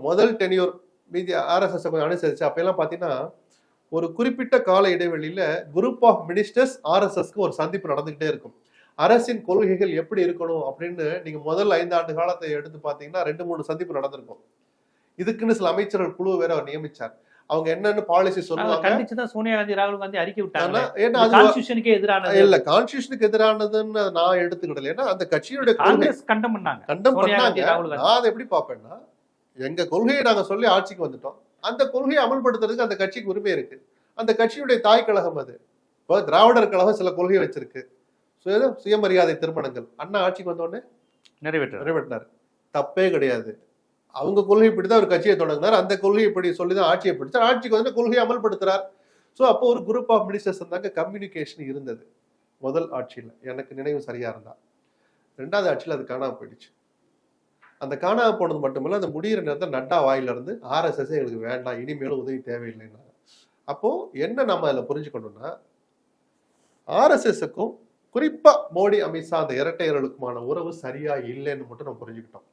முதல் டென்யூர் மீதி ஆர்எஸ்எஸ் கொஞ்சம் அனுசரிச்சு அப்பெல்லாம் பார்த்தீங்கன்னா ஒரு குறிப்பிட்ட கால இடைவெளியில குரூப் ஆஃப் மினிஸ்டர்ஸ் ஆர்எஸ்எஸ்க்கு ஒரு சந்திப்பு நடந்துகிட்டே இருக்கும். அரசின் கொள்கைகள் எப்படி இருக்கணும் அப்படின்னு நீங்க முதல் ஐந்து ஆண்டு காலத்தை எடுத்து பார்த்தீங்கன்னா ரெண்டு மூணு சந்திப்பு நடந்திருக்கும். இதுக்குன்னு சில அமைச்சர்கள் குழு வேற அவர் நியமிச்சார். அவங்க என்னென்ன பாலிசி சொல்லுவாங்க. சோனியா காந்தி ராகுல் காந்தி அறிக்கை விட்டாங்க. ஏன்னா கான்ஸ்டியூஷனுக்கே எதிரானது. இல்ல கான்ஸ்டியூஷனுக்கு எதிரானதுன்னு நான் எடுத்துக்கிடல. ஏன்னா அந்த கட்சியுடைய கொள்கை காங்கிரஸ் கண்டம் பண்ணாங்க. கண்டம் பண்ணாங்க. நான் அதை எப்படி பார்ப்பேன்னா எங்க கொள்கையை நாங்க சொல்லி ஆட்சிக்கு வந்துட்டோம். அந்த கொள்கையை அமல்படுத்துறதுக்கு அந்த கட்சிக்கு உரிமை இருக்கு. அந்த கட்சியுடைய தாய் கழகம் அது. இப்போ திராவிடர் கழகம் சில கொள்கை வச்சிருக்கு. சுய சுயமரியாதை திருமணங்கள். அண்ணா ஆட்சிக்கு வந்த உடனே நிறைவேற்ற நிறைவேற்றினார். தப்பே கிடையாது. அவங்க கொள்கை இப்படிதான் ஒரு கட்சியை தொடங்கினார். அந்த கொள்கை இப்படி சொல்லிதான் ஆட்சியை பிடிச்சார். ஆட்சிக்கு வந்து கொள்கையை அமல்படுத்துறார். ஸோ அப்போ ஒரு குரூப் ஆஃப் மினிஸ்டர்ஸ் இருந்தாங்க கம்யூனிகேஷன் இருந்தது. முதல் ஆட்சியில். எனக்கு நினைவு சரியா இருந்தா. ரெண்டாவது ஆட்சியில் அது காணாம போயிடுச்சு. அந்த காணாம போனது மட்டுமல்ல அந்த முடியிற நேரத்தில் நட்டா வாயிலிருந்து ஆர்எஸ்எஸ் எங்களுக்கு வேண்டாம் இனிமேலும் உதவி தேவையில்லைன்னா அப்போ என்ன நம்ம அதில் புரிஞ்சுக்கணும்னா ஆர்எஸ்எஸ்க்கும் குறிப்பாக மோடி அமித்ஷா அந்த இரட்டையர்களுக்குமான உறவு சரியா இல்லைன்னு மட்டும் நம்ம புரிஞ்சுக்கிட்டோம்.